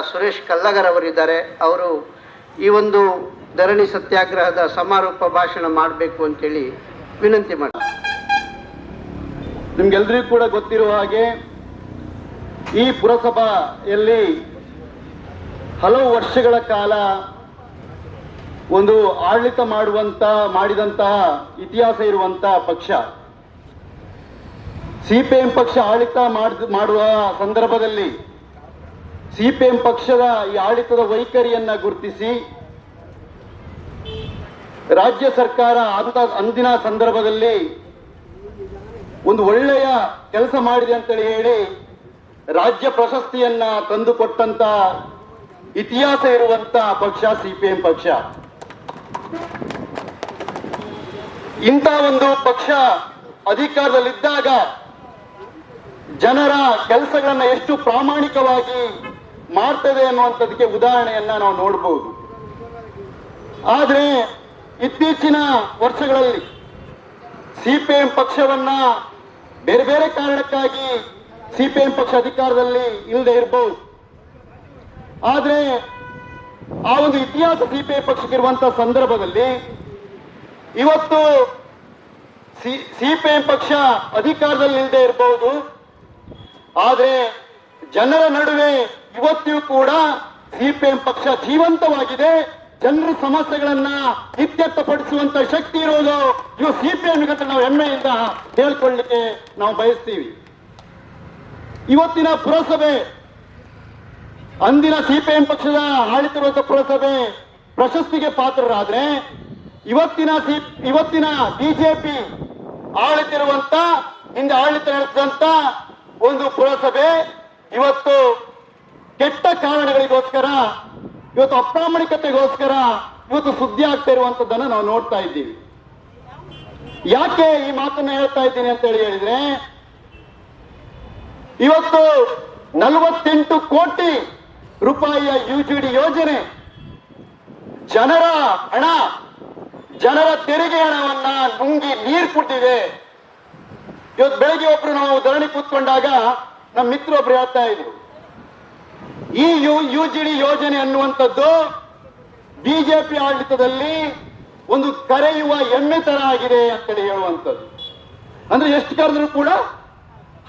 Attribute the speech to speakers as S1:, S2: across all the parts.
S1: ಸುರೇಶ್ ಕಲ್ಲಗರ್ ಅವರಿದ್ದಾರೆ. ಅವರು ಈ ಒಂದು ಧರಣಿ ಸತ್ಯಾಗ್ರಹದ ಸಮಾರೋಪ ಭಾಷಣ ಮಾಡಬೇಕು ಅಂತೇಳಿ ವಿನಂತಿ ಮಾಡಿ
S2: ನಿಮ್ಗೆಲ್ರಿಗೂ ಕೂಡ ಗೊತ್ತಿರುವ ಹಾಗೆ ಈ ಪುರಸಭೆಯಲ್ಲಿ ಹಲವು ವರ್ಷಗಳ ಕಾಲ ಒಂದು ಆಡಳಿತ ಮಾಡುವಂತ, ಮಾಡಿದಂತಹ ಇತಿಹಾಸ ಇರುವಂತಹ ಪಕ್ಷ. ಸಿಪಿಎಂ ಪಕ್ಷ ಆಡಳಿತ ಮಾಡ್- ಮಾಡುವ ಸಂದರ್ಭದಲ್ಲಿ ಸಿಪಿಎಂ ಪಕ್ಷದ ಈ ಆಡಳಿತದ ವೈಖರಿಯನ್ನ ಗುರುತಿಸಿ ರಾಜ್ಯ ಸರ್ಕಾರ ಅಂತ ಅಂದಿನ ಸಂದರ್ಭದಲ್ಲಿ ಒಂದು ಒಳ್ಳೆಯ ಕೆಲಸ ಮಾಡಿದೆ ಅಂತೇಳಿ ಹೇಳಿ ರಾಜ್ಯ ಪ್ರಶಸ್ತಿಯನ್ನ ತಂದುಕೊಟ್ಟಂತ ಇತಿಹಾಸ ಇರುವಂತ ಪಕ್ಷ, ಸಿಪಿಎಂ ಪಕ್ಷ. ಇಂಥ ಒಂದು ಪಕ್ಷ ಅಧಿಕಾರದಲ್ಲಿದ್ದಾಗ ಜನರ ಕೆಲಸಗಳನ್ನ ಎಷ್ಟು ಪ್ರಾಮಾಣಿಕವಾಗಿ ಮಾಡ್ತದೆ ಅನ್ನುವಂಥದಕ್ಕೆ ಉದಾಹರಣೆಯನ್ನ ನಾವು ನೋಡಬಹುದು ಆದರೆ ಇತ್ತೀಚಿನ ವರ್ಷಗಳಲ್ಲಿ ಸಿಪಿಎಂ ಪಕ್ಷವನ್ನ ಬೇರೆ ಬೇರೆ ಕಾರಣಕ್ಕಾಗಿ ಸಿಪಿಎಂ ಪಕ್ಷ ಅಧಿಕಾರದಲ್ಲಿ ಇಲ್ಲದೆ ಇರಬಹುದು ಆದರೆ ಆ ಒಂದು ಇತಿಹಾಸ ಸಿಪಿಐ ಪಕ್ಷಕ್ಕೆ ಇರುವಂತಹ ಸಂದರ್ಭದಲ್ಲಿ ಇವತ್ತು ಸಿಪಿಎಂ ಪಕ್ಷ ಅಧಿಕಾರದಲ್ಲಿ ಇಲ್ಲದೆ ಇರಬಹುದು ಆದ್ರೆ ಜನರ ನಡುವೆ ಇವತ್ತಿಯೂ ಕೂಡ ಸಿಪಿಎಂ ಪಕ್ಷ ಜೀವಂತವಾಗಿದೆ ಜನರ ಸಮಸ್ಯೆಗಳನ್ನ ಇತ್ಯರ್ಥಪಡಿಸುವಂತ ಶಕ್ತಿ ಇರೋದು ಇವು ಸಿಪಿಎಂ ಕಟ್ಟ ನಾವು ಹೆಮ್ಮೆಯಿಂದ ಹೇಳ್ಕೊಳ್ಳಿಕ್ಕೆ ನಾವು ಬಯಸ್ತೀವಿ. ಇವತ್ತಿನ ಪುರಸಭೆ, ಅಂದಿನ ಸಿಪಿಎಂ ಪಕ್ಷದ ಆಳಿತಿರುವಂತ ಪುರಸಭೆ ಪ್ರಶಸ್ತಿಗೆ ಪಾತ್ರರಾದ್ರೆ ಇವತ್ತಿನ ಸಿ, ಇವತ್ತಿನ ಬಿಜೆಪಿ ಆಳಿತಿರುವಂತ ಹಿಂದೆ ಆಡಳಿತ ನಡೆಸಿದಂತ ಒಂದು ಪುರಸಭೆ ಇವತ್ತು ಕೆಟ್ಟ ಕಾರಣಗಳಿಗೋಸ್ಕರ, ಇವತ್ತು ಅಪ್ರಾಮಾಣಿಕತೆಗೋಸ್ಕರ ಇವತ್ತು ಸುದ್ದಿ ಆಗ್ತಾ ಇರುವಂತದ್ದನ್ನ ನಾವು ನೋಡ್ತಾ ಇದ್ದೀವಿ. ಯಾಕೆ ಈ ಮಾತನ್ನ ಹೇಳ್ತಾ ಇದ್ದೀನಿ ಅಂತ ಹೇಳಿ ಹೇಳಿದ್ರೆ, ಇವತ್ತು ನಲವತ್ತೆಂಟು ಕೋಟಿ ರೂಪಾಯಿಯ ಯುಜಿಡಿ ಯೋಜನೆ ಜನರ ಹಣ, ಜನರ ತೆರಿಗೆ ಹಣವನ್ನ ನುಂಗಿ ನೀರು ಕುಟ್ಟಿದೆ ಇವತ್ತು ಬೆಳಗ್ಗೆ ಒಬ್ರು ನಾವು ಧರಣಿ ಕೂತ್ಕೊಂಡಾಗ ನಮ್ಮ ಮಿತ್ರೊಬ್ರು ಹೇಳ್ತಾ ಇದ್ರು. ಈ ಯು, ಯುಜಿಡಿ ಯೋಜನೆ ಅನ್ನುವಂಥದ್ದು ಬಿಜೆಪಿ ಆಡಳಿತದಲ್ಲಿ ಒಂದು ಕರೆಯುವ ಎಮ್ಮೆ ತರ ಆಗಿದೆ ಅಂತೇಳಿ ಹೇಳುವಂಥದ್ದು. ಅಂದ್ರೆ ಎಷ್ಟು ಕರೆದ್ರು ಕೂಡ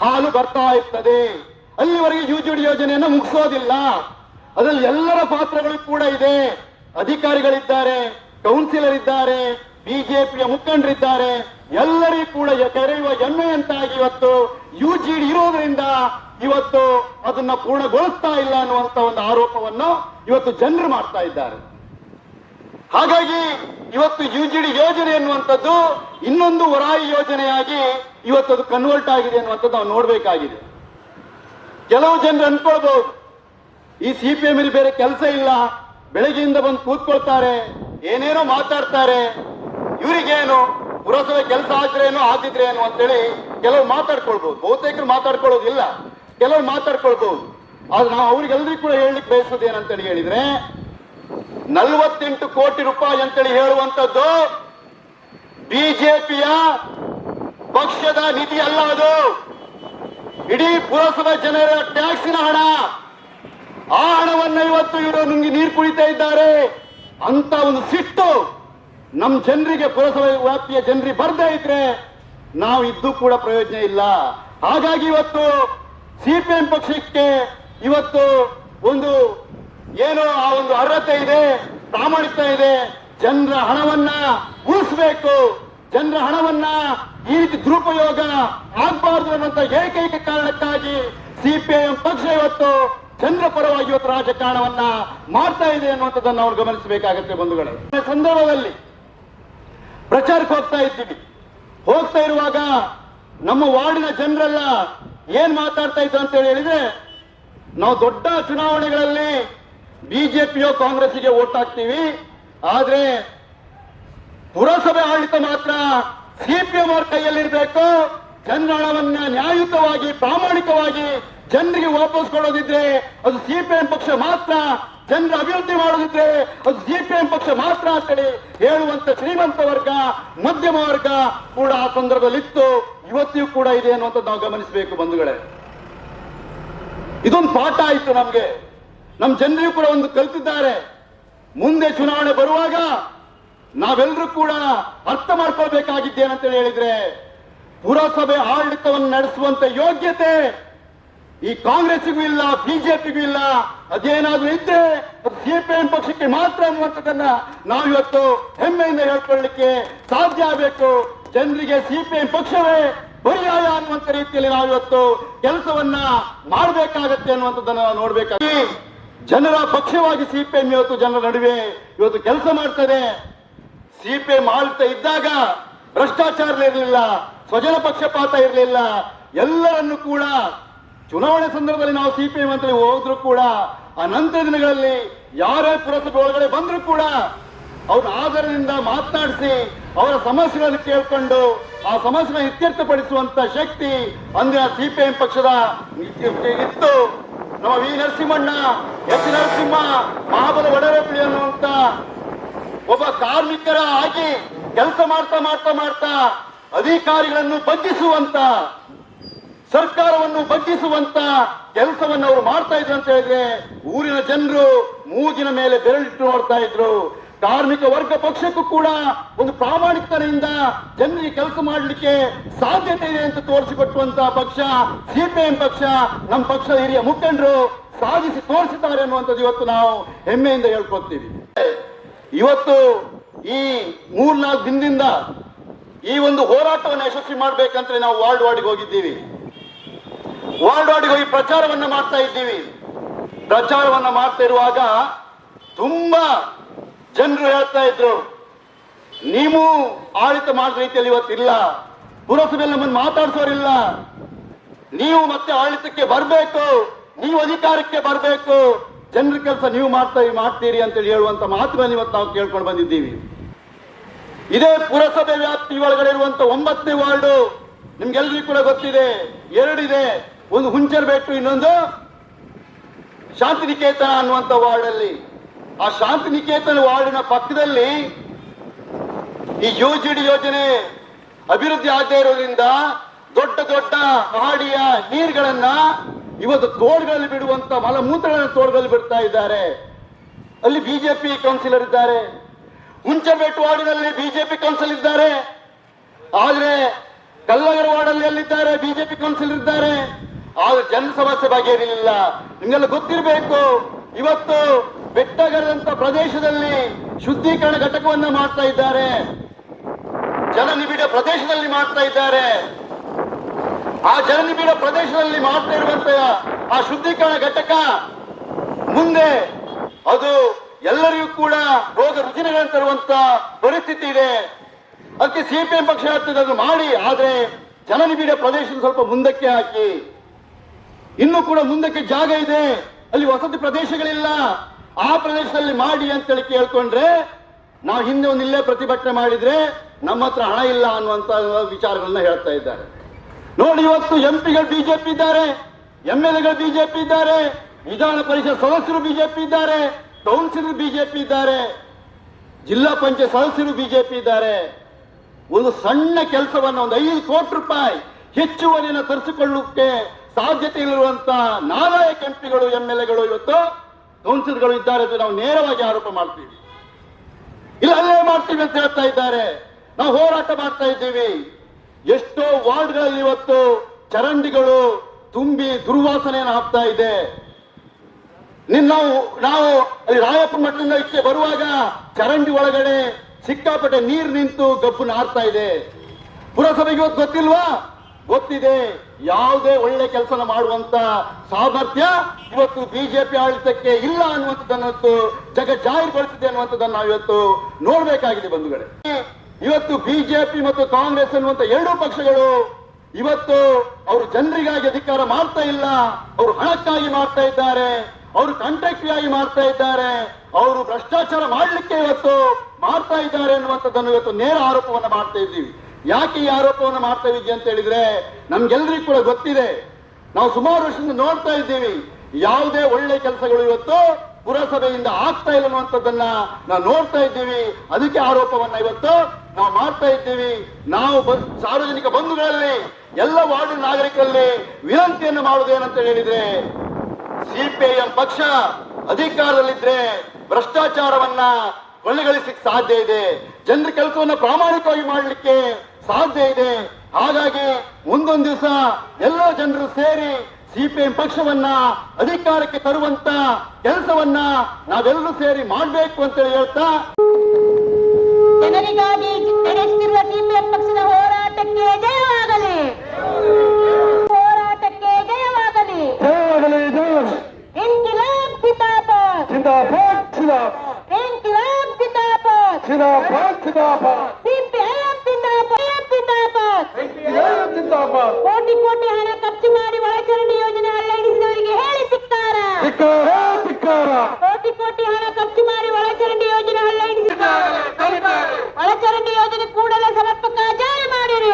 S2: ಹಾಲು ಬರ್ತಾ ಇರ್ತದೆ. ಅಲ್ಲಿವರೆಗೆ ಯುಜಿಡಿ ಯೋಜನೆಯನ್ನು ಮುಗಿಸೋದಿಲ್ಲ. ಅದರಲ್ಲಿ ಎಲ್ಲರ ಪಾತ್ರಗಳು ಕೂಡ ಇದೆ. ಅಧಿಕಾರಿಗಳಿದ್ದಾರೆ ಕೌನ್ಸಿಲರ್ ಇದ್ದಾರೆ ಬಿಜೆಪಿಯ ಮುಖಂಡರಿದ್ದಾರೆ. ಎಲ್ಲರಿಗೂ ಕೂಡ ಕರೆಯುವ ಹೆಮ್ಮೆಯಂತಾಗಿ ಇವತ್ತು ಯುಜಿಡಿ ಇರೋದ್ರಿಂದ ಇವತ್ತು ಅದನ್ನ ಪೂರ್ಣಗೊಳಿಸ್ತಾ ಇಲ್ಲ ಅನ್ನುವಂತ ಒಂದು ಆರೋಪವನ್ನು ಇವತ್ತು ಜನರು ಮಾಡ್ತಾ ಇದ್ದಾರೆ. ಹಾಗಾಗಿ ಇವತ್ತು ಯುಜಿಡಿ ಯೋಜನೆ ಎನ್ನುವಂಥದ್ದು ಇನ್ನೊಂದು ವರಾಯಿ ಯೋಜನೆಯಾಗಿ ಇವತ್ತು ಅದು ಕನ್ವರ್ಟ್ ಆಗಿದೆ ಅನ್ನುವಂಥದ್ದು ನಾವು ನೋಡ್ಬೇಕಾಗಿದೆ. ಕೆಲವು ಜನರು ಅನ್ಕೊಳ್ಬಹುದು ಈ ಸಿಪಿಎಂ ಬೇರೆ ಕೆಲಸ ಇಲ್ಲ, ಬೆಳಗ್ಗೆಯಿಂದ ಬಂದು ಕೂತ್ಕೊಳ್ತಾರೆ, ಏನೇನೋ ಮಾತಾಡ್ತಾರೆ ಇವರಿಗೇನು ಪುರಸಭೆ ಕೆಲಸ ಆದ್ರೇನು ಆಗಿದ್ರೇನು ಅಂತೇಳಿ ಕೆಲವು ಮಾತಾಡ್ಕೊಳ್ಬಹುದು ಬಹುತೇಕರು ಮಾತಾಡ್ಕೊಳ್ಳೋದಿಲ್ಲ. ಕೆಲವ್ರು ಮಾತಾಡ್ಕೊಳ್ಬಹುದು ಆದ್ರೆ ನಾವು ಅವ್ರಿಗೆಲ್ಲರಿಗೂ ಕೂಡ ಹೇಳಲಿಕ್ಕೆ ಬಯಸೋದು ಏನಂತೇಳಿ ಹೇಳಿದ್ರೆ, ನಲ್ವತ್ತೆಂಟು ಕೋಟಿ ರೂಪಾಯಿ ಅಂತೇಳಿ ಹೇಳುವಂತದ್ದು ಬಿಜೆಪಿಯ ಪಕ್ಷದ ನಿಧಿ ಅಲ್ಲ ಅದು. ಇಡೀ ಪುರಸಭೆ ಜನರ ಟ್ಯಾಕ್ಸಿನ ಹಣ. ಆ ಹಣವನ್ನು ಇವತ್ತು ಇವರು ನುಂಗಿ ನೀರು ಕುಡಿತಾ ಇದ್ದಾರೆ. ಅಂತ ಒಂದು ಸಿಟ್ಟು. ನಮ್ಮ ಜನರಿಗೆ ಪುರಸಭೆ ವ್ಯಾಪ್ತಿಯ ಜನರಿಗೆ ಬರ್ದೇ ಇದ್ರೆ ನಾವು ಇದ್ದು ಕೂಡ ಪ್ರಯೋಜನ ಇಲ್ಲ. ಹಾಗಾಗಿ ಇವತ್ತು ಸಿಪಿಎಂ ಪಕ್ಷಕ್ಕೆ ಇವತ್ತು ಒಂದು ಏನು ಆ ಒಂದು ಅರ್ಹತೆ ಇದೆ, ಪ್ರಾಮಾಣಿಕತೆ ಇದೆ. ಜನರ ಹಣವನ್ನ ಉಳಿಸ್ಬೇಕು. ಜನರ ಹಣವನ್ನ ಈ ರೀತಿ ದುರುಪಯೋಗ ಆಗಬಾರದು ಅನ್ನುವಂತ ಏಕೈಕ ಕಾರಣಕ್ಕಾಗಿ ಸಿಪಿಐಎಂ ಪಕ್ಷ ಇವತ್ತು ಜನರ ಪರವಾಗಿ ಇವತ್ತು ರಾಜಕಾರಣವನ್ನ ಮಾಡ್ತಾ ಇದೆ ಅನ್ನುವಂಥದ್ದನ್ನು ಅವ್ರು ಗಮನಿಸಬೇಕಾಗತ್ತೆ ಬಂಧುಗಳೇ. ಸಂದರ್ಭದಲ್ಲಿ ಪ್ರಚಾರಕ್ಕೆ ಹೋಗ್ತಾ ಇದ್ದೀವಿ. ಹೋಗ್ತಾ ಇರುವಾಗ ನಮ್ಮ ವಾರ್ಡಿನ ಜನರೆಲ್ಲ ಏನ್ ಮಾತಾಡ್ತಾ ಇದ್ರು ಅಂತ ಹೇಳಿದ್ರೆ, ನಾವು ದೊಡ್ಡ ಚುನಾವಣೆಗಳಲ್ಲಿ ಬಿಜೆಪಿಯೋ ಕಾಂಗ್ರೆಸ್ಗೆ ಓಟ್ ಹಾಕ್ತೀವಿ. ಆದ್ರೆ ಪುರಸಭೆ ಆಡಳಿತ ಮಾತ್ರ ಸಿಪಿಎಂ ಅವ್ರ ಕೈಯಲ್ಲಿರ್ಬೇಕು ಜನರ ಹಣವನ್ನ ನ್ಯಾಯಯುತವಾಗಿ ಪ್ರಾಮಾಣಿಕವಾಗಿ ಜನರಿಗೆ ವಾಪಸ್ ಕೊಡೋದಿದ್ರೆ ಅದು ಸಿಪಿಎಂ ಪಕ್ಷ ಮಾತ್ರ ಜನರ ಅಭಿವೃದ್ಧಿ ಮಾಡೋದಿದ್ರೆ ಅದು ಸಿಪಿಎಂ ಪಕ್ಷ ಮಾತ್ರ ಅಂತೇಳಿ ಹೇಳುವಂತ ಶ್ರೀಮಂತ ವರ್ಗ, ಮಧ್ಯಮ ವರ್ಗ ಕೂಡ ಆ ಸಂದರ್ಭದಲ್ಲಿ ಇತ್ತು ಇವತ್ತಿಯೂ ಕೂಡ ಇದೆ ಅನ್ನುವಂಥದ್ದು ನಾವು ಗಮನಿಸಬೇಕು ಬಂಧುಗಳೇ. ಇದೊಂದು ಪಾಠ ಆಯ್ತು ನಮ್ಗೆ. ನಮ್ಮ ಜನರಿಗೂ ಕೂಡ ಒಂದು ಕಲ್ತಿದ್ದಾರೆ. ಮುಂದೆ ಚುನಾವಣೆ ಬರುವಾಗ ನಾವೆಲ್ಲರೂ ಕೂಡ ಅರ್ಥ ಮಾಡ್ಕೊಳ್ಬೇಕಾಗಿದ್ದೇನಂತೇಳಿ ಹೇಳಿದ್ರೆ ಪುರಸಭೆ ಆಡಳಿತವನ್ನು ನಡೆಸುವಂತ ಯೋಗ್ಯತೆ ಈ ಕಾಂಗ್ರೆಸ್ಗೂ ಇಲ್ಲ, ಬಿಜೆಪಿಗೂ ಇಲ್ಲ, ಅದೇನಾದ್ರೂ ಇದ್ರೆ ಅದು ಸಿಪಿಎಂ ಪಕ್ಷಕ್ಕೆ ಮಾತ್ರ ಅನ್ನುವಂಥದ್ದನ್ನ ನಾವಿವತ್ತು ಹೆಮ್ಮೆಯಿಂದ ಹೇಳ್ಕೊಳ್ಳಿಕ್ಕೆ ಸಾಧ್ಯ ಆಗಬೇಕು. ಜನರಿಗೆ ಸಿಪಿಎಂ ಪಕ್ಷವೇ ಪರ್ಯಾಯ ಅನ್ನುವಂಥ ರೀತಿಯಲ್ಲಿ ನಾವು ಇವತ್ತು ಕೆಲಸವನ್ನ ಮಾಡಬೇಕಾಗತ್ತೆ ಅನ್ನುವಂಥದ್ದನ್ನ ನಾವು ನೋಡ್ಬೇಕಾಗಿ. ಜನರ ಪಕ್ಷವಾಗಿ ಸಿಪಿಎಂ ಇವತ್ತು ಜನರ ನಡುವೆ ಇವತ್ತು ಕೆಲಸ ಮಾಡ್ತದೆ. ಸಿಪಿಎಂ ಆಳ್ತ ಇದ್ದಾಗ ಭ್ರಷ್ಟಾಚಾರ ಇರಲಿಲ್ಲ, ಸ್ವಜನ ಪಕ್ಷಪಾತ ಇರಲಿಲ್ಲ, ಎಲ್ಲರನ್ನು ಕೂಡ ಚುನಾವಣೆ ಸಂದರ್ಭದಲ್ಲಿ ನಾವು ಸಿಪಿಎಂ ಅಂತ ಹೋದ್ರು ಕೂಡ ಆ ನಂತರ ದಿನಗಳಲ್ಲಿ ಯಾರೇ ಪುರಸಭೆ ಒಳಗಡೆ ಬಂದ್ರು ಕೂಡ ಅವ್ರ ಆಧಾರದಿಂದ ಮಾತನಾಡಿಸಿ ಅವರ ಸಮಸ್ಯೆಗಳನ್ನು ಕೇಳ್ಕೊಂಡು ಆ ಸಮಸ್ಯೆಗಳನ್ನು ಇತ್ಯರ್ಥಪಡಿಸುವಂತ ಶಕ್ತಿ ಅಂದಿನ ಸಿಪಿಎಂ ಪಕ್ಷದ ಇತ್ತು. ನಮ್ಮ ವಿ ನರಸಿಂಹಣ್ಣ, ಎಚ್ ನರಸಿಂಹ ಮಹಾಬಲ ಒಡರಪಳ್ಳಿ ಅನ್ನುವಂತ ಒಬ್ಬ ಕಾರ್ಮಿಕರ ಆಗಿ ಕೆಲಸ ಮಾಡ್ತಾ ಮಾಡ್ತಾ ಮಾಡ್ತಾ ಅಧಿಕಾರಿಗಳನ್ನು ಬಗ್ಗಿಸುವಂತ ಸರ್ಕಾರವನ್ನು ಬಗ್ಗಿಸುವಂತ ಕೆಲಸವನ್ನು ಅವರು ಮಾಡ್ತಾ ಇದ್ರು ಅಂತ ಹೇಳಿದ್ರೆ ಊರಿನ ಜನರು ಮೂಗಿನ ಮೇಲೆ ಬೆರಳಿಟ್ಟು ನೋಡ್ತಾ ಇದ್ರು. ಕಾರ್ಮಿಕ ವರ್ಗ ಪಕ್ಷಕ್ಕೂ ಕೂಡ ಒಂದು ಪ್ರಾಮಾಣಿಕತೆಯಿಂದ ಜನರಿಗೆ ಕೆಲಸ ಮಾಡಲಿಕ್ಕೆ ಸಾಧ್ಯತೆ ಇದೆ ಅಂತ ತೋರಿಸಿಕೊಟ್ಟುವಂತ ಪಕ್ಷ, ಸಿಪಿಎಂ ಪಕ್ಷ ನಮ್ಮ ಪಕ್ಷದ ಹಿರಿಯ ಮುಖಂಡರು ಸಾಧಿಸಿ ತೋರಿಸಿದ್ದಾರೆ ಅನ್ನುವಂಥದ್ದು ಇವತ್ತು ನಾವು ಹೆಮ್ಮೆಯಿಂದ ಹೇಳ್ಕೊತೀವಿ ಇವತ್ತು ಈ ಮೂರ್ನಾಲ್ಕು ದಿನದಿಂದ ಈ ಒಂದು ಹೋರಾಟವನ್ನು ಯಶಸ್ವಿ ಮಾಡಬೇಕಂತ ನಾವು ವಾರ್ಡ್ ವಾರ್ಡ್ಗೆ ಹೋಗಿದ್ದೀವಿ. ವಾರ್ಡ್ ಹೋಗಿ ಪ್ರಚಾರವನ್ನು ಮಾಡ್ತಾ ಇದ್ದೀವಿ. ಪ್ರಚಾರವನ್ನು ಮಾಡ್ತಾ ಇರುವಾಗ ತುಂಬಾ ಜನರು ಹೇಳ್ತಾ ಇದ್ರು, ನೀವು ಆಡಳಿತ ಮಾಡಿದ ರೀತಿಯಲ್ಲಿ ಇವತ್ತಿಲ್ಲ ಪುರಸಭೆ ನಮ್ಮನ್ನು ಮಾತಾಡಿಸೋರಿಲ್ಲ ನೀವು ಮತ್ತೆ ಆಡಳಿತಕ್ಕೆ ಬರಬೇಕು. ನೀವು ಅಧಿಕಾರಕ್ಕೆ ಬರಬೇಕು. ಜನರ ಕೆಲಸ ನೀವು ಮಾಡ್ತಾ ಮಾಡ್ತೀರಿ ಅಂತೇಳಿ ಹೇಳುವಂತ ಮಾತುಗಳನ್ನು ಇವತ್ತು ನಾವು ಕೇಳ್ಕೊಂಡು ಬಂದಿದ್ದೀವಿ. ಇದೇ ಪುರಸಭೆ ವ್ಯಾಪ್ತಿ ಒಳಗಡೆ ಇರುವಂತ ಒಂಬತ್ತನೇ ವಾರ್ಡು ನಿಮ್ಗೆಲ್ರಿಗೂ ಕೂಡ ಗೊತ್ತಿದೆ. ಎರಡಿದೆ ಒಂದು ಹುಂಚರ್ಬೆಟ್ಟು ಇನ್ನೊಂದು? ಶಾಂತಿನಿಕೇತನ ಅನ್ನುವಂತ ವಾರ್ಡಲ್ಲಿ. ಆ ಶಾಂತಿನಿಕೇತನ ವಾರ್ಡಿನ ಪಕ್ಕದಲ್ಲಿ ಈ ಯು ಯೋಜನೆ ಅಭಿವೃದ್ಧಿ ಆಗದೇ ಇರೋದ್ರಿಂದ ದೊಡ್ಡ ದೊಡ್ಡ ಮಹಡಿಯ ನೀರುಗಳನ್ನ ಇವತ್ತು ತೋಡ್ಗಳಲ್ಲಿ ಬಿಡುವಂತ ಮಲಮೂತ್ರಗಳನ್ನು ತೋಡ್ಗಳಲ್ಲಿ ಬಿಡ್ತಾ ಇದ್ದಾರೆ. ಅಲ್ಲಿ ಬಿಜೆಪಿ ಕೌನ್ಸಿಲರ್ ಇದ್ದಾರೆ. ಹುಂಚಬೆಟ್ಟು ವಾರ್ಡಿನಲ್ಲಿ ಬಿಜೆಪಿ ಕೌನ್ಸಿಲ್ ಇದ್ದಾರೆ. ಆದ್ರೆ ಕಲ್ಲಗರ ವಾರ್ಡಲ್ಲಿ ಎಲ್ಲಿದ್ದಾರೆ? ಬಿಜೆಪಿ ಕೌನ್ಸಿಲರ್ ಇದ್ದಾರೆ. ಆದ್ರೆ ಜನ ಸಮಸ್ಯೆ ಬಗೆಹರಿಲಿಲ್ಲ. ನಿಮ್ಗೆಲ್ಲ ಗೊತ್ತಿರಬೇಕು, ಇವತ್ತು ಬೆಟ್ಟಗರದಂತ ಪ್ರದೇಶದಲ್ಲಿ ಶುದ್ಧೀಕರಣ ಘಟಕವನ್ನ ಮಾಡ್ತಾ ಇದ್ದಾರೆ. ಜನನಿಬಿಡ ಪ್ರದೇಶದಲ್ಲಿ ಮಾಡ್ತಾ ಇದ್ದಾರೆ. ಆ ಜನನಿಬಿಡ ಪ್ರದೇಶದಲ್ಲಿ ಮಾಡ್ತಾ ಇರುವಂತ ಆ ಶುದ್ಧೀಕರಣ ಘಟಕ, ಮುಂದೆ ಅದು ಎಲ್ಲರಿಗೂ ಕೂಡ ರೋಗ ರುಜಿನಗಳನ್ನು ತರುವಂತ ಪರಿಸ್ಥಿತಿ ಇದೆ. ಅದಕ್ಕೆ ಸಿಪಿಎಂ ಪಕ್ಷ ಹೇಳ್ತದೆ ಅದು ಮಾಡಿ, ಆದ್ರೆ ಜನನಿಬಿಡ ಪ್ರದೇಶ ಸ್ವಲ್ಪ ಮುಂದಕ್ಕೆ ಹಾಕಿ. ಇನ್ನು ಕೂಡ ಮುಂದಕ್ಕೆ ಜಾಗ ಇದೆ. ಅಲ್ಲಿ ವಸತಿ ಪ್ರದೇಶಗಳಿಲ್ಲ. ಆ ಪ್ರದೇಶದಲ್ಲಿ ಮಾಡಿ ಅಂತೇಳಿ ಕೇಳ್ಕೊಂಡ್ರೆ, ನಾವು ಹಿಂದೆ ಒಂದು ಇಲ್ಲೇ ಪ್ರತಿಭಟನೆ ಮಾಡಿದ್ರೆ ನಮ್ಮ ಹತ್ರ ಹಣ ಇಲ್ಲ ಅನ್ನುವಂತ ವಿಚಾರಗಳನ್ನ ಹೇಳ್ತಾ ಇದ್ದಾರೆ. ನೋಡಿ, ಇವತ್ತು ಎಂ ಪಿಗಳು ಬಿಜೆಪಿ ಇದ್ದಾರೆ, ಎಂ ಎಲ್ ಎಗಳು ಬಿಜೆಪಿ ಇದ್ದಾರೆ, ವಿಧಾನ ಪರಿಷತ್ ಸದಸ್ಯರು ಬಿಜೆಪಿ ಇದ್ದಾರೆ, ಕೌನ್ಸಿಲರ್ ಬಿಜೆಪಿ ಇದ್ದಾರೆ, ಜಿಲ್ಲಾ ಪಂಚಾಯತ್ ಸದಸ್ಯರು ಬಿಜೆಪಿ ಇದ್ದಾರೆ. ಒಂದು ಸಣ್ಣ ಕೆಲಸವನ್ನ ಒಂದು ಐದು ಕೋಟಿ ರೂಪಾಯಿ ಹೆಚ್ಚುವರಿಯನ್ನು ತರಿಸಿಕೊಳ್ಳಕ್ಕೆ ಸಾಧ್ಯತೆ ಇರುವಂತಹ ನಾಲಾಯಕ ಎಂಪಿಗಳು ಎಂ ಎಲ್ ಎಗಳು ಇವತ್ತು ಕೌನ್ಸಿಲ್ಗಳು ಇದ್ದಾರೆ ಅಂತ ನಾವು ನೇರವಾಗಿ ಆರೋಪ ಮಾಡ್ತೀವಿ. ಇಲ್ಲ, ಅಲ್ಲೇ ಮಾಡ್ತೀವಿ ಅಂತ ಹೇಳ್ತಾ ಇದ್ದಾರೆ. ನಾವು ಹೋರಾಟ ಮಾಡ್ತಾ ಇದ್ದೀವಿ. ಎಷ್ಟೋ ವಾರ್ಡ್ಗಳಲ್ಲಿ ಇವತ್ತು ಚರಂಡಿಗಳು ತುಂಬಿ ದುರ್ವಾಸನೆಯನ್ನು ಹಾಕ್ತಾ ಇದೆ. ನಿನ್ನ ನಾವು ಅಲ್ಲಿ ರಾಯಪ್ಪ ಮಠದಿಂದ ಇಷ್ಟೇ ಬರುವಾಗ ಚರಂಡಿ ಒಳಗಡೆ ಸಿಕ್ಕಾಪಟ್ಟೆ ನೀರು ನಿಂತು ಗಬ್ಬು ನಾರ್ತಾ ಇದೆ. ಪುರಸಭೆಗೆ ಇವತ್ತು ಗೊತ್ತಿಲ್ವಾ? ಗೊತ್ತಿದೆ ಯಾವುದೇ ಒಳ್ಳೆ ಕೆಲಸ ಮಾಡುವಂತ ಸಾಮರ್ಥ್ಯ ಇವತ್ತು ಬಿಜೆಪಿ ಆಡಳಿತಕ್ಕೆ ಇಲ್ಲ ಅನ್ನುವಂಥದ್ದನ್ನು ಜಗ ಜಾಹಿರ್ಗೊಳಿಸಿದೆ ಅನ್ನುವಂಥದ್ದನ್ನು ನಾವು ಇವತ್ತು ನೋಡ್ಬೇಕಾಗಿದೆ ಬಂಧುಗಳೇ. ಇವತ್ತು ಬಿಜೆಪಿ ಮತ್ತು ಕಾಂಗ್ರೆಸ್ ಅನ್ನುವಂಥ ಎರಡೂ ಪಕ್ಷಗಳು ಇವತ್ತು ಅವರು ಜನರಿಗಾಗಿ ಅಧಿಕಾರ ಮಾಡ್ತಾ ಇಲ್ಲ, ಅವರು ಹಣಕ್ಕಾಗಿ ಮಾಡ್ತಾ ಇದ್ದಾರೆ, ಅವರು ಕಂಟ್ರಾಕ್ಟ್ರಿಯಾಗಿ ಮಾಡ್ತಾ ಇದ್ದಾರೆ, ಅವರು ಭ್ರಷ್ಟಾಚಾರ ಮಾಡಲಿಕ್ಕೆ ಇವತ್ತು ಮಾಡ್ತಾ ಇದ್ದಾರೆ ಅನ್ನುವಂಥದ್ದನ್ನು ಇವತ್ತು ನೇರ ಆರೋಪವನ್ನು ಮಾಡ್ತಾ ಇದ್ದೀವಿ. ಯಾಕೆ ಈ ಆರೋಪವನ್ನು ಮಾಡ್ತಾ ಇದ್ದೀವಿ ಅಂತ ಹೇಳಿದ್ರೆ, ನಮ್ಗೆಲ್ರಿಗೂ ಕೂಡ ಗೊತ್ತಿದೆ. ನಾವು ಸುಮಾರು ವರ್ಷದಿಂದ ನೋಡ್ತಾ ಇದ್ದೀವಿ. ಯಾವುದೇ ಒಳ್ಳೆ ಕೆಲಸಗಳು ಇವತ್ತು ಪುರಸಭೆಯಿಂದ ಆಗ್ತಾ ಇಲ್ಲ ಅನ್ನುವಂಥದ್ದನ್ನ ನಾವು ನೋಡ್ತಾ ಇದ್ದೀವಿ. ಅದಕ್ಕೆ ಆರೋಪವನ್ನ ಇವತ್ತು ನಾವು ಮಾಡ್ತಾ ಇದ್ದೀವಿ. ನಾವು ಸಾರ್ವಜನಿಕ ಬಂಧುಗಳಲ್ಲಿ, ಎಲ್ಲ ವಾರ್ಡ್ ನಾಗರಿಕರಲ್ಲಿ ವಿನಂತಿಯನ್ನು ಮಾಡುವುದೇನಂತ ಹೇಳಿದ್ರೆ, ಸಿಪಿಐಎಂ ಪಕ್ಷ ಅಧಿಕಾರದಲ್ಲಿದ್ರೆ ಭ್ರಷ್ಟಾಚಾರವನ್ನ ಕೊನೆಗಳಿಸಲಿಕ್ಕೆ ಸಾಧ್ಯ ಇದೆ. ಜನರ ಕೆಲಸವನ್ನ ಪ್ರಾಮಾಣಿಕವಾಗಿ ಮಾಡಲಿಕ್ಕೆ ಸಾಧ್ಯ ಇದೆ. ಹಾಗಾಗಿ ಒಂದೊಂದು ದಿವಸ ಎಲ್ಲ ಜನರು ಸೇರಿ ಸಿಪಿಎಂ ಪಕ್ಷವನ್ನ ಅಧಿಕಾರಕ್ಕೆ ತರುವಂತ ಕೆಲಸವನ್ನ ನಾವೆಲ್ಲರೂ ಸೇರಿ ಮಾಡಬೇಕು ಅಂತ ಹೇಳ್ತಾ
S3: ಜನರಿಗಾಗಿ ನಡೆಸುತ್ತಿರುವ ಸಿಪಿಎಂ ಪಕ್ಷದ ಹೋರಾಟಕ್ಕೆ ಜಯವಾಗಲಿ ಹೋರಾಟಕ್ಕೆ ಜಯವಾಗಲಿ ಇನ್ಕಿಲಾಬ್ ಜಿಂದಾಬಾದ್ ಇನ್ಕಿಲಾಬ್ ಜಿಂದಾಬಾದ್ ಸಿಪಿಎಂ ಜಿಂದಾಬಾದ್ ಜಿಂದಾಬಾದ್ ಕೋಟಿ ಕೋಟಿ ಹಣ ಖರ್ಚು ಮಾಡಿ ಒಳಚರಂಡಿ ಯೋಜನೆ ಅಲ್ಲಡಿಸಿದವರಿಗೆ ಹೇಳಿ ಸಿಕ್ತಾರ ಕೋಟಿ ಕೋಟಿ ಹಣ ಖರ್ಚು ಮಾಡಿ ಒಳಚರಂಡಿ ಯೋಜನೆ ಅಲ್ಲಡಿಸಿದ ಒಳಚರಂಡಿ ಯೋಜನೆ ಕೂಡಲೇ ಸಮರ್ಪಕ ಜಾರಿ ಮಾಡಿರಿ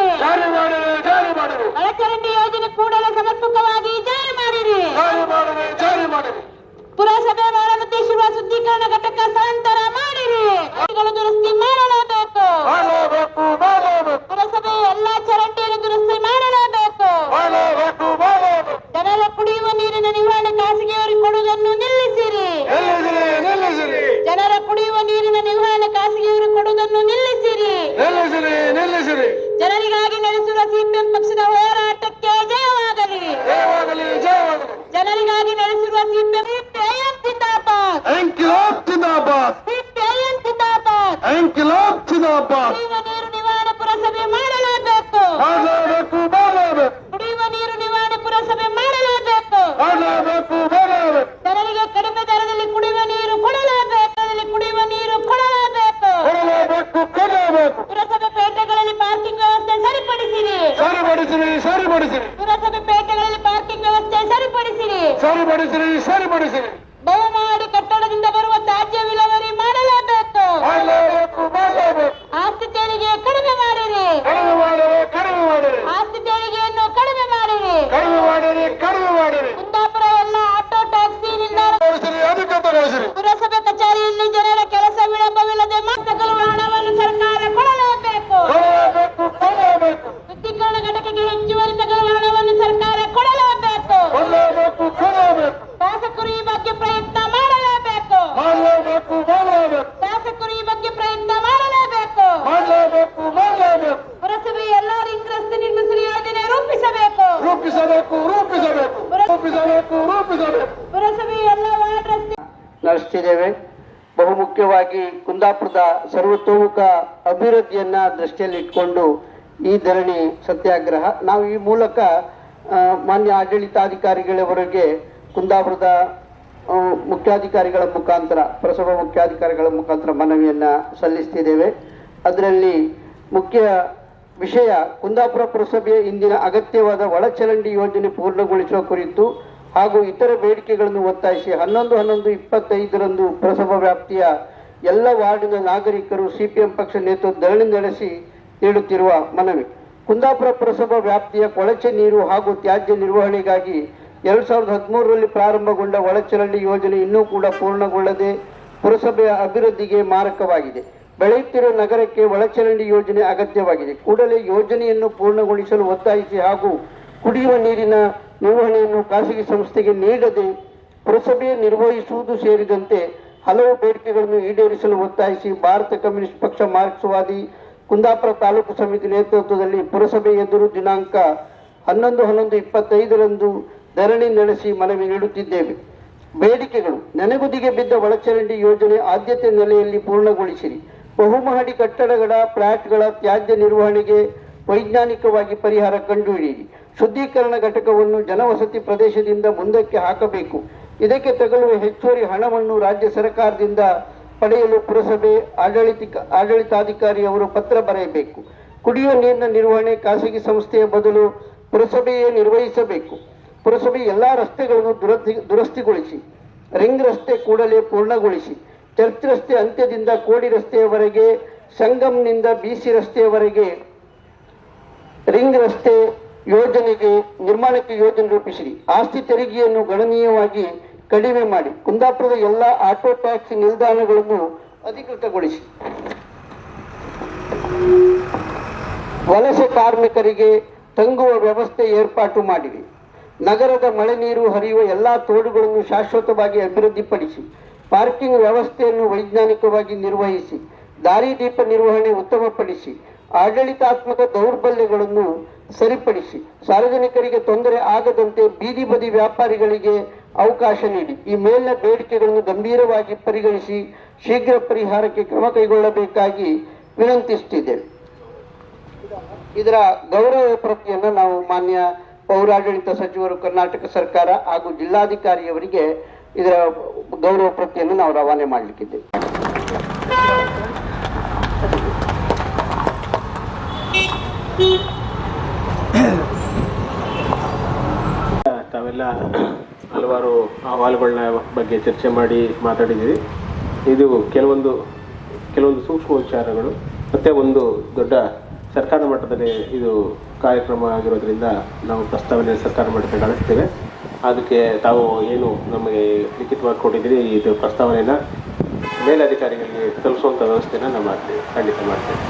S3: ಒಳಚರಂಡಿ ಯೋಜನೆ ಕೂಡಲೇ ಸಮರ್ಪಕವಾಗಿ ಜಾರಿ ಮಾಡಿರಿ ಪುರಸಭೆ ಶುದ್ಧೀಕರಣ ಘಟಕ ಸ್ಥಳಾಂತರ ಮಾಡಿರಿ. ದುರಸ್ತಿ ಮಾಡಲೇಬೇಕು. ಪುರಸಭೆ ಎಲ್ಲಾ ಚರಂಡಿಯನ್ನು ದುರಸ್ತಿ ಮಾಡಲೇಬೇಕು. ಜನರ ಕುಡಿಯುವ ನೀರಿನ ನಿರ್ವಹಣೆ ಖಾಸಗಿಯವರಿಗೆ ಕೊಡುವುದನ್ನು ನಿಲ್ಲಿಸಿರಿ. ಜನರ ಕುಡಿಯುವ ನೀರಿನ ನಿರ್ವಹಣೆ ಖಾಸಗಿಯವರು ಕೊಡುವುದನ್ನು ನಿಲ್ಲಿಸಿರಿ. ಜನರಿಗಾಗಿ ನಡೆಸುವ ಸಿಪಿಎಂ ಪಕ್ಷದ ಹೋರಾಟಕ್ಕೆ ಜಯವಾಗಲಿ. ಜನರಿಗಾಗಿ ನಡೆಸಿರುವ ಸಿಪಿಎಂ ಸರಿಪಡಿಸಿರಿ
S2: ಸರಿಪಡಿಸಿರಿ
S1: ಕುಂದಾಪುರದ ಸರ್ವತೋಮುಖ ಅಭಿವೃದ್ಧಿಯನ್ನ ದೃಷ್ಟಿಯಲ್ಲಿ ಇಟ್ಕೊಂಡು ಈ ಧರಣಿ ಸತ್ಯಾಗ್ರಹ. ನಾವು ಈ ಮೂಲಕ ಮಾನ್ಯ ಆಡಳಿತಾಧಿಕಾರಿಗಳವರೆಗೆ ಕುಂದಾಪುರದ ಮುಖ್ಯಾಧಿಕಾರಿಗಳ ಮುಖಾಂತರ, ಪುರಸಭಾ ಮುಖ್ಯಾಧಿಕಾರಿಗಳ ಮುಖಾಂತರ ಮನವಿಯನ್ನ ಸಲ್ಲಿಸ್ತಿದ್ದೇವೆ. ಅದರಲ್ಲಿ ಮುಖ್ಯ ವಿಷಯ ಕುಂದಾಪುರ ಪುರಸಭೆಯ ಇಂದಿನ ಅಗತ್ಯವಾದ ಒಳಚರಂಡಿ ಯೋಜನೆ ಪೂರ್ಣಗೊಳಿಸುವ ಕುರಿತು ಹಾಗೂ ಇತರ ಬೇಡಿಕೆಗಳನ್ನು ಒತ್ತಾಯಿಸಿ ಹನ್ನೊಂದು ಹನ್ನೊಂದು ಇಪ್ಪತ್ತೈದರಂದು ಪುರಸಭಾ ವ್ಯಾಪ್ತಿಯ ಎಲ್ಲ ವಾರ್ಡಿನ ನಾಗರಿಕರು ಸಿಪಿಎಂ ಪಕ್ಷ ಧರಣಿ ನಡೆಸಿ ನೀಡುತ್ತಿರುವ ಮನವಿ. ಕುಂದಾಪುರ ಪುರಸಭಾ ವ್ಯಾಪ್ತಿಯ ಕೊಳಚೆ ನೀರು ಹಾಗೂ ತ್ಯಾಜ್ಯ ನಿರ್ವಹಣೆಗಾಗಿ ಎರಡ್ ಸಾವಿರದ ಹದಿಮೂರರಲ್ಲಿ ಪ್ರಾರಂಭಗೊಂಡ ಒಳಚರಂಡಿ ಯೋಜನೆ ಇನ್ನೂ ಕೂಡ ಪೂರ್ಣಗೊಳ್ಳದೆ ಪುರಸಭೆಯ ಅಭಿವೃದ್ಧಿಗೆ ಮಾರಕವಾಗಿದೆ. ಬೆಳೆಯುತ್ತಿರುವ ನಗರಕ್ಕೆ ಒಳಚರಂಡಿ ಯೋಜನೆ ಅಗತ್ಯವಾಗಿದೆ. ಕೂಡಲೇ ಯೋಜನೆಯನ್ನು ಪೂರ್ಣಗೊಳಿಸಲು ಒತ್ತಾಯಿಸಿ ಹಾಗೂ ಕುಡಿಯುವ ನೀರಿನ ನಿರ್ವಹಣೆಯನ್ನು ಖಾಸಗಿ ಸಂಸ್ಥೆಗೆ ನೀಡದೆ ಪುರಸಭೆ ನಿರ್ವಹಿಸುವುದು ಸೇರಿದಂತೆ ಹಲವು ಬೇಡಿಕೆಗಳನ್ನು ಈಡೇರಿಸಲು ಒತ್ತಾಯಿಸಿ ಭಾರತ ಕಮ್ಯುನಿಸ್ಟ್ ಪಕ್ಷ ಮಾರ್ಕ್ಸ್ವಾದಿ, ಕುಂದಾಪುರ ತಾಲೂಕು ಸಮಿತಿ ನೇತೃತ್ವದಲ್ಲಿ ಪುರಸಭೆ ಎದುರು ದಿನಾಂಕ ಹನ್ನೊಂದು ಹನ್ನೊಂದು ಇಪ್ಪತ್ತೈದರಂದು ಧರಣಿ ನಡೆಸಿ ಮನವಿ ನೀಡುತ್ತಿದ್ದೇವೆ. ಬೇಡಿಕೆಗಳು, ನೆನೆಗುದಿಗೆ ಬಿದ್ದ ಒಳಚರಂಡಿ ಯೋಜನೆ ಆದ್ಯತೆ ನೆಲೆಯಲ್ಲಿ ಪೂರ್ಣಗೊಳಿಸಿರಿ. ಬಹುಮಹಡಿ ಕಟ್ಟಡಗಳ, ಫ್ಲಾಟ್ಗಳ ತ್ಯಾಜ್ಯ ನಿರ್ವಹಣೆಗೆ ವೈಜ್ಞಾನಿಕವಾಗಿ ಪರಿಹಾರ ಕಂಡುಹಿಡಿಯಿರಿ. ಶುದ್ಧೀಕರಣ ಘಟಕವನ್ನು ಜನವಸತಿ ಪ್ರದೇಶದಿಂದ ಮುಂದಕ್ಕೆ ಹಾಕಬೇಕು. ಇದಕ್ಕೆ ತಗಲುವ ಹೆಚ್ಚುವರಿ ಹಣವನ್ನು ರಾಜ್ಯ ಸರ್ಕಾರದಿಂದ ಪಡೆಯಲು ಪುರಸಭೆ ಆಡಳಿತ ಆಡಳಿತಾಧಿಕಾರಿ ಅವರು ಪತ್ರ ಬರೆಯಬೇಕು. ಕುಡಿಯುವ ನೀರಿನ ನಿರ್ವಹಣೆ ಖಾಸಗಿ ಸಂಸ್ಥೆಯ ಬದಲು ಪುರಸಭೆಯೇ ನಿರ್ವಹಿಸಬೇಕು. ಪುರಸಭೆ ಎಲ್ಲಾ ರಸ್ತೆಗಳನ್ನು ದುರಸ್ತಿ ದುರಸ್ತಿಗೊಳಿಸಿ, ರಿಂಗ್ ರಸ್ತೆ ಕೂಡಲೇ ಪೂರ್ಣಗೊಳಿಸಿ, ಚರ್ಚ್ ರಸ್ತೆ ಅಂತ್ಯದಿಂದ ಕೋಡಿ ರಸ್ತೆಯವರೆಗೆ, ಸಂಗಮ್ನಿಂದ ಬಿಸಿ ರಸ್ತೆಯವರೆಗೆ, ರಿಂಗ್ ರಸ್ತೆ ಯೋಜನೆಗೆ, ನಿರ್ಮಾಣಕ್ಕೆ ಯೋಜನೆ ರೂಪಿಸಿರಿ. ಆಸ್ತಿ ತೆರಿಗೆಯನ್ನು ಗಣನೀಯವಾಗಿ ಕಡಿಮೆ ಮಾಡಿ. ಕುಂದಾಪುರದ ಎಲ್ಲ ಆಟೋ ಟ್ಯಾಕ್ಸಿ ನಿಲ್ದಾಣಗಳನ್ನು ಅಧಿಕೃತಗೊಳಿಸಿ. ವಲಸೆ ಕಾರ್ಮಿಕರಿಗೆ ತಂಗುವ ವ್ಯವಸ್ಥೆ ಏರ್ಪಾಟು ಮಾಡಿರಿ. ನಗರದ ಮಳೆ ನೀರು ಹರಿಯುವ ಎಲ್ಲಾ ತೋಡುಗಳನ್ನು ಶಾಶ್ವತವಾಗಿ ಅಭಿವೃದ್ಧಿಪಡಿಸಿ. ಪಾರ್ಕಿಂಗ್ ವ್ಯವಸ್ಥೆಯನ್ನು ವೈಜ್ಞಾನಿಕವಾಗಿ ನಿರ್ವಹಿಸಿ. ದಾರಿದೀಪ ನಿರ್ವಹಣೆ ಉತ್ತಮಪಡಿಸಿ. ಆಡಳಿತಾತ್ಮಕ ದೌರ್ಬಲ್ಯಗಳನ್ನು ಸರಿಪಡಿಸಿ. ಸಾರ್ವಜನಿಕರಿಗೆ ತೊಂದರೆ ಆಗದಂತೆ ಬೀದಿ ಬದಿ ವ್ಯಾಪಾರಿಗಳಿಗೆ ಅವಕಾಶ ನೀಡಿ. ಈ ಮೇಲಿನ ಬೇಡಿಕೆಗಳನ್ನು ಗಂಭೀರವಾಗಿ ಪರಿಗಣಿಸಿ ಶೀಘ್ರ ಪರಿಹಾರಕ್ಕೆ ಕ್ರಮ ಕೈಗೊಳ್ಳಬೇಕಾಗಿ ವಿನಂತಿಸುತ್ತಿದ್ದೇವೆ. ಇದರ ಗೌರವ ಪ್ರತಿಯನ್ನು ನಾವು ಮಾನ್ಯ ಪೌರಾಡಳಿತ ಸಚಿವರು, ಕರ್ನಾಟಕ ಸರ್ಕಾರ ಹಾಗೂ ಜಿಲ್ಲಾಧಿಕಾರಿಯವರಿಗೆ ಇದರ ಗೌರವ ಪ್ರತಿಯನ್ನು ನಾವು ರವಾನೆ ಮಾಡಲಿಕ್ಕಿದ್ದೇವೆ.
S4: ತಾವೆಲ್ಲ ಹಲವಾರು ಅಹವಾಲುಗಳನ್ನ ಬಗ್ಗೆ ಚರ್ಚೆ ಮಾಡಿ ಮಾತಾಡಿದ್ದೀವಿ ಇದು ಕೆಲವೊಂದು ಕೆಲವೊಂದು ಸೂಕ್ಷ್ಮ ವಿಚಾರಗಳು, ಮತ್ತು ಒಂದು ದೊಡ್ಡ ಸರ್ಕಾರ ಮಟ್ಟದಲ್ಲಿ ಇದು ಕಾರ್ಯಕ್ರಮ ಆಗಿರೋದ್ರಿಂದ ನಾವು ಪ್ರಸ್ತಾವನೆ ಸರ್ಕಾರ ಮಟ್ಟದಲ್ಲಿ ಕಳಿಸ್ತೇವೆ. ಅದಕ್ಕೆ ತಾವು ಏನು ನಮಗೆ ಲಿಖಿತವಾಗಿ ಕೊಟ್ಟಿದ್ದೀರಿ, ಇದು ಪ್ರಸ್ತಾವನೆಯನ್ನು ಮೇಲಧಿಕಾರಿಗಳಿಗೆ ತಲುಪಿಸುವಂಥ ವ್ಯವಸ್ಥೆನ ನಾವು ಮಾಡ್ತೇವೆ. ಖಂಡಿತ ಮಾಡ್ತೇವೆ.